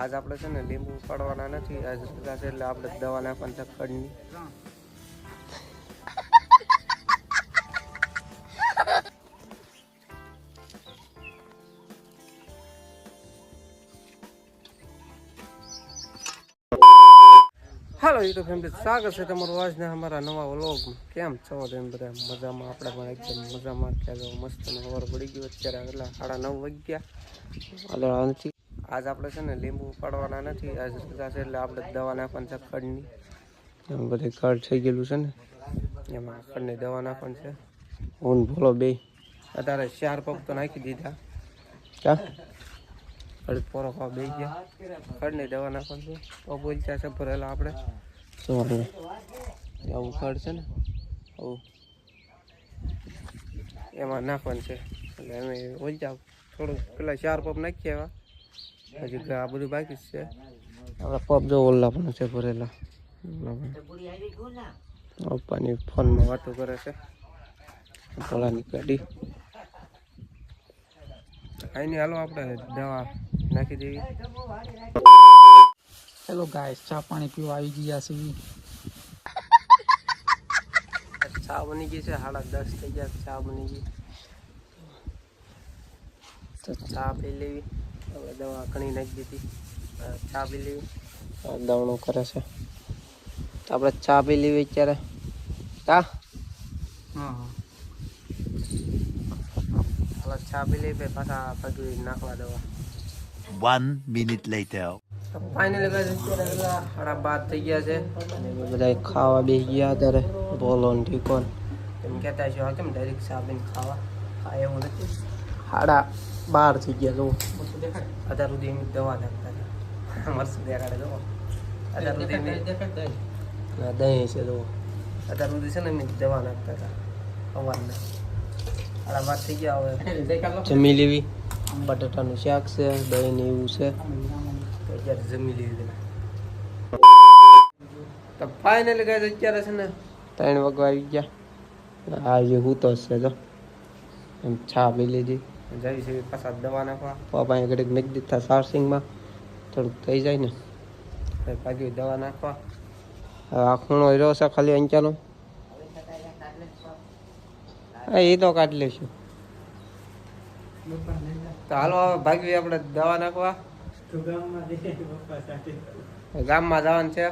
આજ આપણે છે ને લીંબુ પાડવાના નથી, આજ છે એટલે આપણે દવા નાખવાની ખડની હાલો યુટ્યુબ ફેમિલી, સ્વાગત છે તમારું આજને અમારા નવા વ્લોગ કેમ છો તેમ બધા? મજામાં? આપણે પણ એકદમ મજામાં. અત્યારે મસ્ત ખબર પડી ગયું અત્યારે. એટલે સાડા નવ વાગ્યા. એટલે આજ આપણે છે ને લીંબુ પાડવાના નથી આજ રજા છે એટલે આપણે દવા નાખવાની છે ખડની. એમ બધે ખડ થઈ ગયેલું છે ને? એમાં ખડની દવા નાખવાની છે. ઊન ભોલો બે. અત્યારે ચાર પગ તો નાખી દીધા. ઘડીક પોરો ખાવા બે ગયા. ખડની દવા નાખવાની છે. તો બોલતા છે ભરેલા આપણે. આવું ખડ છે ને? આવું. એમાં નાખવાનું છે. એટલે અમે ઓલચા થોડુંક પેલા ચાર પગ નાખીએ એવા હજી આ બધું બાકી જ છે આપણા પપ જો ઓલા પણ છે ભરેલા ઓલા પણ. પપ્પાની ફોનમાં વાતો કરે છે પોલાની ગાડી કાંઈ નહીં હાલો આપણે દવા નાખી દેવી હેલો ગાઈસ ચા પાણી પીવા આવી ગયા છે ચા બની ગઈ છે સાડા દસ થઈ ગયા ચા બની ગઈ તો ચા પી લેવી હવે દવા ઘણી નાખી દીધી. ચા પી લેવી દવણું કરે છે. તો આપણે ચા પી લેવી અત્યારે. ચા હવે ચા પી લેવી પછી પગવી નાખવા દવા. One minute later. તો ફાઇનલી ગાઈસ અત્યારે સાડા બાર થઈ ગયા છે. અને બધા ખાવા બેસી ગયા ત્યારે બોલો ને ઠીકોન એમ કહેતા છો કેમ ડાયરેક્ટ સાબીન ખાવા? હા એવું નથી. સાડા બાર થઈ ગયા જો અત્યાર સુધી એની દવા નાખતા હતા. મરસું દેખાડે જો અત્યાર સુધી દહીં છે જો અત્યાર સુધી છે ને એમની દવા નાખતા હતા સવારના આડા બાર થઈ ગયા હવે જમી લેવી. બટાટાનું શાક છે દહીં ને એવું છે. અત્યારે જમી લેવી તો ફાઇનલી ગાઈસ અત્યારે છે ને ત્રણ વાગવા આવી ગયા. આ જે હું તો છે તો એમ છા પી લીધી. જઈ છે પાછા દવા નાખવા. પપ્પાએ ઘડીક નાખી થાય સારસિંગમાં થોડુંક થઈ જાય ને. પછી દવા નાખવા. હવે આ ખૂણો રહ્યો છે ખાલી અંચાનો. હા એ તો કાઢી લઈશું તો હાલો હવે ભાગવી આપણે દવા નાખવા. ગામમાં જવાનું છે.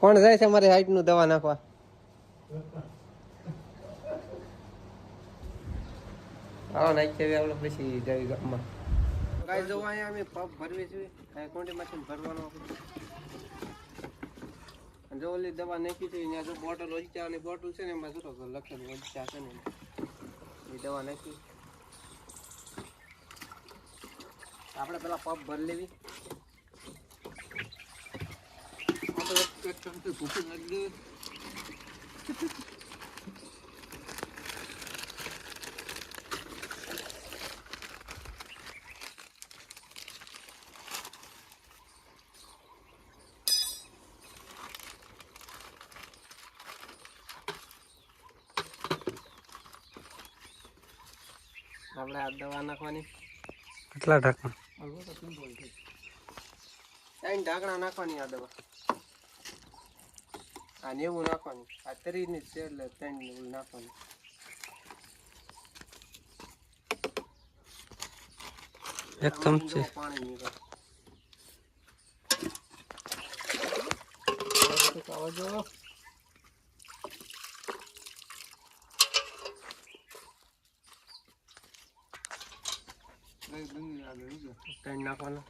કોણ જાય છે મારી હાઈટનું દવા નાખવા? આવો નાખીએ આપણે પછી જઈ ગામમાં. કાંઈ જવા અહીંયા અમે પપ ભરવી છે કાંઈ કોન્ટીમાંથી ભરવાનો. અને જો ઓલી દવા નાખી છે, ત્યાં જો બોટલ ઓલચાની બોટલ છે ને, એમાં જો લખેલું ઓલચા છે ને એ દવા નાખી. આપણે પેલા પપ ભરી લેવી. આપણે એક ચમચી ભૂખી નાખી દેવી આપણે આ દવા નાખવાની. કેટલા ઢાંકણા? ત્રણ ઢાંકણા નાખવાની આ દવા. આ નેવું નાખવાની. આ ત્રીસની જ છે એટલે ત્રણ નેવું નાખવાની. એક ચમચી. પાણી નીકળે. નાખવાના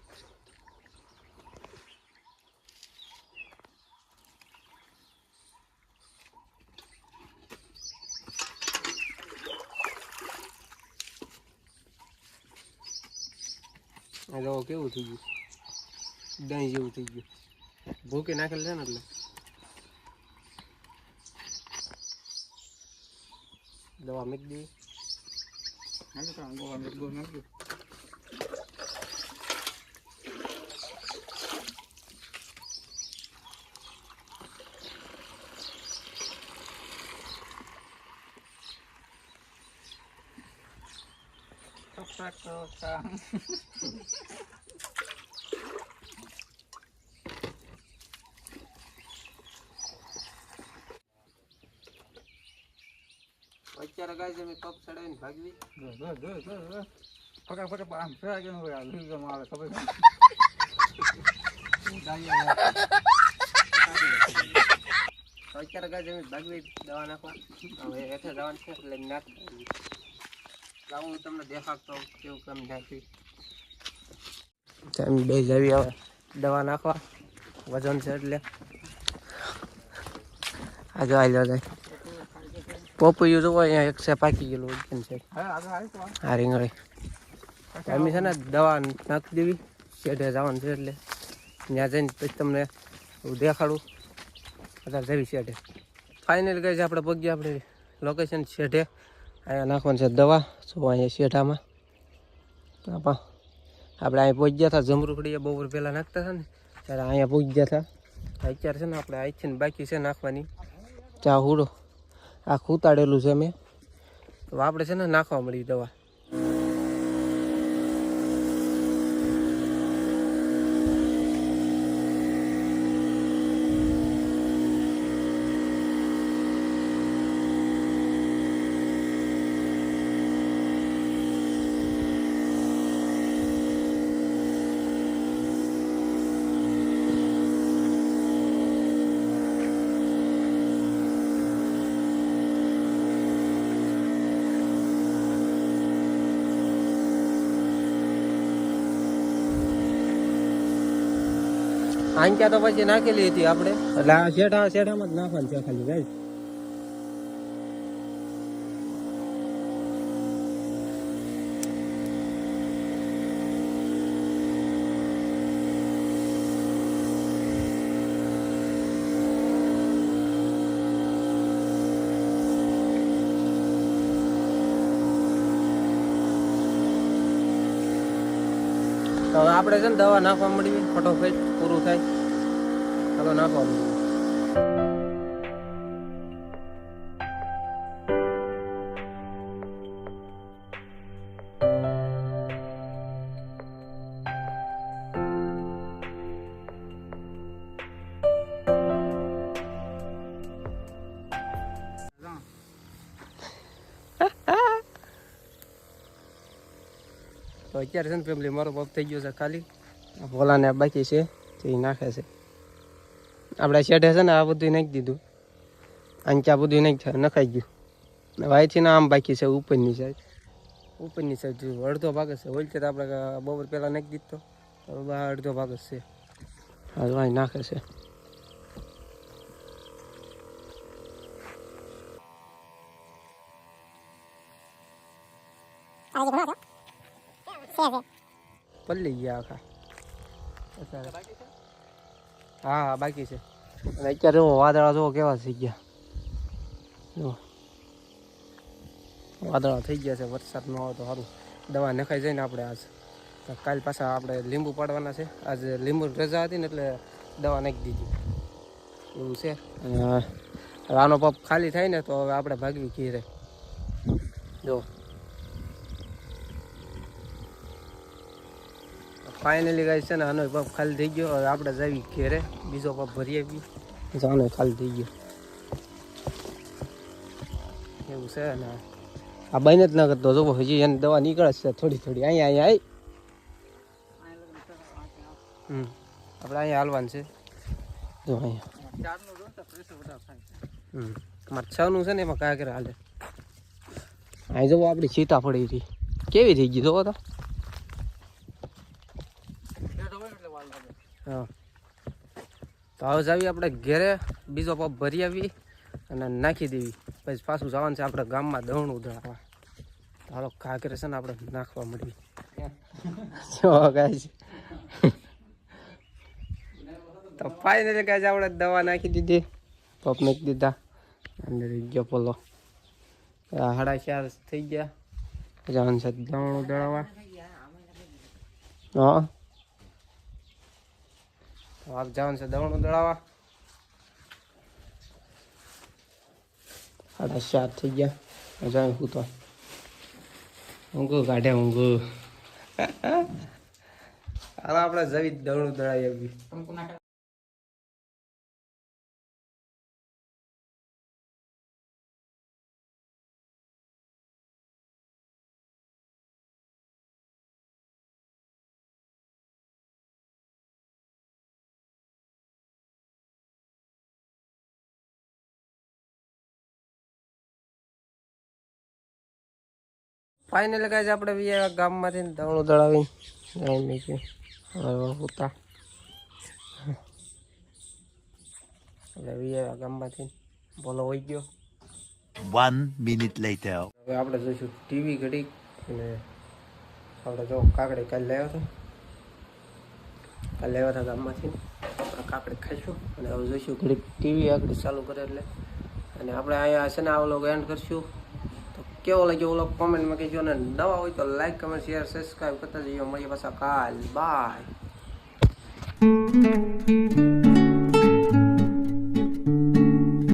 આ કેવું થઈ ગયું? દહીં જેવું થઈ ગયું. ભૂકે નાખેલ છે ને એટલે? દવા મૂકી દઈએ Toto tam. અત્યારે ગાય જમી કપ ચડાવીને ભાગવી. ફટાફટ આમ ફેરા કે હોય આ લીલ જમા આવે ખબર અત્યારે ગાય જમી ભાગવી દવા નાખવા. હવે એઠે જવાનું છે એટલે નાખ હું તમને દેખાડતો કેવું કેમ નાખ્યું તમે બે જવી હવે દવા નાખવા વજન છે એટલે. આ જો આવી જાય. પોપૈયું જોવો અહીંયા એક છે પાકી ગયેલું વજન છે. આ. રીંગણી. એમની છે ને દવા નાખી દેવી શેઢે જવાનું છે એટલે. ત્યાં જઈને પછી તમને હું દેખાડું. અત્યારે જવી શેઢે. ફાઇનલ કહે છે આપણે પગી આપણે. લોકેશન શેઢે. અહીંયા નાખવાની છે દવા જો અહીંયા શેઠામાં આપા આપણે અહીંયા પહોંચી ગયા હતા જમરૂખડી બપોર પહેલાં નાખતા હતા ને, ત્યારે અહીંયા પહોંચી ગયા હતા અત્યારે છે ને આપણે અહીંથી ને બાકી છે નાખવાની. ચા હુડો. આ ખૂતાડેલું છે મેં. તો આપણે છે ને નાખવા મળી દવા. આંક્યા તો પછી નાખેલી હતી આપણે. એટલે આ શેઠા શેઠામાં જ નાખવાનું છે ખાલી ગાય તો આપણે છે ને દવા નાખવા મળીએ ફટોફટ પૂરું થાય. ચાલો નાખવા મળીએ તો અત્યારે છે ને ફેમિલી મારો પગ થઈ ગયો છે ખાલી આ ભોલાને આ બાકી છે તે ઈ નાખે છે આપણે શેઠે છે ને આ બધું નાખી દીધું. આંચા બધું નાખી નખાઈ ગયું. વાયથી આમ બાકી છે ઉપરની સાઈડ ઉપરની સાઈડ જોયું અડધો ભાગ છે. હોય તો આપણે બપોર પહેલાં નાખી દીધો હવે અડધો ભાગ છે. હા જો નાખે છે. પલ્લી ગયા આખા. હા હા, બાકી છે. અને અત્યારે હું વાદળા જોવો કેવા થઈ ગયા. વાદળા થઈ ગયા છે, વરસાદ ન આવે તો સારું. દવા નખાઈ જાય ને આપણે આજ. કાલ પાછા આપણે લીંબુ પાડવાના છે. આજે લીંબુ રજા હતી ને એટલે દવા નાખી દીધી. એવું છે. હવે આનો પપ ખાલી થાય ને તો હવે આપણે ભાગવી ઘીરે. જો. ફાઇનલી ગાય છે ને, આનો પપ ખાલી થઈ ગયો. હવે આપણે જાવી ઘેરે. બીજો પપ ભરી આવી આનો ખાલી થઈ ગયો. એવું છે ને. આ બંને જ ના કરતો. જો હજી એને દવા નીકળે છે થોડી થોડી. અહીંયા અહીંયા આવી હમ. આપણે અહીંયા હાલવાનું છે. જો અહીંયા. ચારનું જો ને તો pressure વધારે થાય છે. ને એમાં કાંઈ કરે હાલે. અહીં જવો આપણી સીતા પડી હતી. કેવી થઈ ગઈ જોવો તો હેઠ હોય ને એટલે વાર લાગે. હા તો હવે જાવી આપણે ઘેરે, બીજો પપ ભરી આવી અને નાખી દેવી. પછી પાછું જવાનું છે આપણે ગામમાં દવણ ઉધરાવા. તો હાલો, કાંકરે છે ને આપણે નાખવા મળવી તો ફાઇનલી ગાય આપણે દવા નાખી દીધી. પપ નાખી દીધા. અંદર ગયો પોલો. હાડા ચાર થઈ ગયા. જવાનું છે દવણ ઉધરાવા. હા. વાઘ જવાનું છે દવણ ઉદળાવા સાડા ચાર થઈ ગયા. જાય હું તો. ઊંઘું કાઢે ઊંઘું. હાલ આપણે જવી દવણ ઉદળાવી આવી ફાઇનલ ગાઈઝ આપણે બી ગામમાંથી દવણું દળાવી ગાઈ મૂક્યું હવે ઉતા ગામમાંથી બોલો હોઈ ગયો. Minute later. હવે આપણે જોઈશું ટીવી ઘડી અને આપણે જો કાકડી કાલે લાવ્યો હતો. કાલે લાવ્યા હતા ગામમાંથી. આપણે કાકડી ખાઈશું અને હવે જોઈશું ઘડીક ટીવી આગળ ચાલુ કરે એટલે. અને આપણે અહીંયા છે ને આ વ્લોગ એન્ડ કરશું. કેવો લાગ્યો ઓલો કોમેન્ટમાં કહેજો અને નવા હોય તો લાઈક કમેન્ટ શેર સબસ્ક્રાઈબ કરતા જઈએ. મળીએ પાછા કાલ. બાય